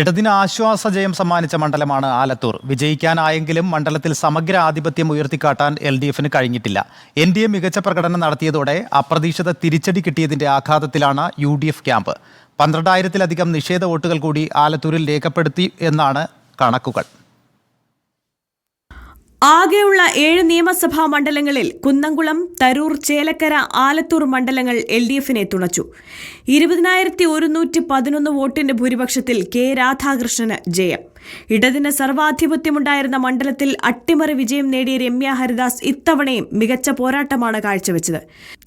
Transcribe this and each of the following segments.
ഇടതിന് ആശ്വാസ ജയം സമ്മാനിച്ച മണ്ഡലമാണ് ആലത്തൂർ. വിജയിക്കാനായെങ്കിലും മണ്ഡലത്തിൽ സമഗ്ര ആധിപത്യം ഉയർത്തിക്കാട്ടാൻ എൽ ഡി എഫിന് കഴിഞ്ഞിട്ടില്ല. എൻ ഡി എ മികച്ച പ്രകടനം നടത്തിയതോടെ അപ്രതീക്ഷിത തിരിച്ചടി കിട്ടിയതിന്റെ ആഘാതത്തിലാണ് യു ഡി എഫ് ക്യാമ്പ്. പന്ത്രണ്ടായിരത്തിലധികം നിഷേധ വോട്ടുകൾ കൂടി ആലത്തൂരിൽ രേഖപ്പെടുത്തി എന്നാണ് കണക്കുകൾ. ആകെയുള്ള ഏഴ് നിയമസഭാ മണ്ഡലങ്ങളിൽ കുന്നംകുളം തരൂർ ചേലക്കര ആലത്തൂർ മണ്ഡലങ്ങൾ എൽ ഡി എഫിനെ തുണച്ചു. ഇരുപതിനായിരത്തി ഒരുന്നൂറ്റി പതിനൊന്ന് വോട്ടിന്റെ ഭൂരിപക്ഷത്തിൽ കെ രാധാകൃഷ്ണന് ജയം. ഇടതിന് സർവാധിപത്യമുണ്ടായിരുന്ന മണ്ഡലത്തിൽ അട്ടിമറി വിജയം നേടിയ രമ്യ ഹരിദാസ് ഇത്തവണയും മികച്ച പോരാട്ടമാണ് കാഴ്ചവെച്ചത്.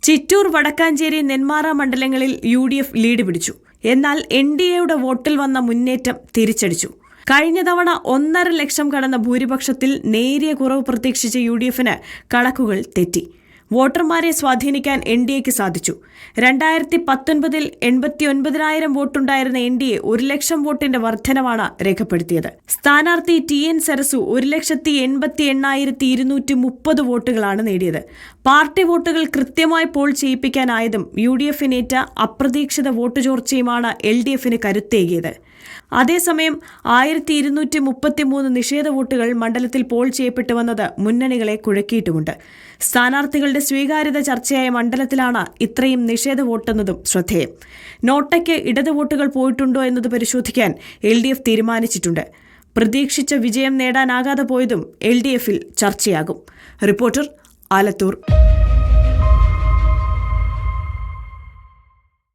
ചിറ്റൂർ വടക്കാഞ്ചേരി നെന്മാറ മണ്ഡലങ്ങളിൽ യു ലീഡ് പിടിച്ചു. എന്നാൽ എൻ ഡി എയുടെ വോട്ടിൽ വന്ന മുന്നേറ്റം തിരിച്ചടിച്ചു. കഴിഞ്ഞ തവണ ഒന്നര ലക്ഷം കടന്ന ഭൂരിപക്ഷത്തിൽ നേരിയ കുറവ് പ്രതീക്ഷിച്ച യു ഡി എഫിന് കണക്കുകൾ തെറ്റി. വോട്ടർമാരെ സ്വാധീനിക്കാൻ എൻ ഡി എക്ക് സാധിച്ചു. രണ്ടായിരത്തി പത്തൊൻപതിൽ എൺപത്തി ഒൻപതിനായിരം വോട്ടുണ്ടായിരുന്ന എൻ ഡി എ ഒരു ലക്ഷം വോട്ടിന്റെ വർധനവാണ് രേഖപ്പെടുത്തിയത്. സ്ഥാനാർത്ഥി ടി എൻ സരസു ഒരു ലക്ഷത്തി എൺപത്തി എണ്ണായിരത്തി ഇരുന്നൂറ്റി മുപ്പത് വോട്ടുകളാണ് നേടിയത്. പാർട്ടി വോട്ടുകൾ കൃത്യമായി പോൾ ചെയ്യിപ്പിക്കാനായതും യു ഡി എഫിനേറ്റ അപ്രതീക്ഷിത വോട്ട് ചോർച്ചയുമാണ് എൽ ഡി എഫിന് കരുത്തേകിയത്. അതേസമയം ആയിരത്തി ഇരുന്നൂറ്റി മുപ്പത്തി മൂന്ന് നിഷേധ വോട്ടുകൾ മണ്ഡലത്തിൽ പോൾ ചെയ്യപ്പെട്ടു വന്നത് മുന്നണികളെ കുഴക്കിയിട്ടുമുണ്ട്. സ്ഥാനാർത്ഥികളുടെ സ്വീകാര്യത ചർച്ചയായ മണ്ഡലത്തിലാണ് ഇത്രയും നിഷേധ വോട്ടെന്നതും ശ്രദ്ധേയം. നോട്ടയ്ക്ക് ഇടത് വോട്ടുകൾ പോയിട്ടുണ്ടോ എന്നത് പരിശോധിക്കാൻ എൽ ഡി എഫ് തീരുമാനിച്ചിട്ടുണ്ട്. പ്രതീക്ഷിച്ച വിജയം നേടാനാകാതെ പോയതും എൽ ഡി എഫിൽ ചർച്ചയാകും. റിപ്പോർട്ടർ ആലത്തൂർ.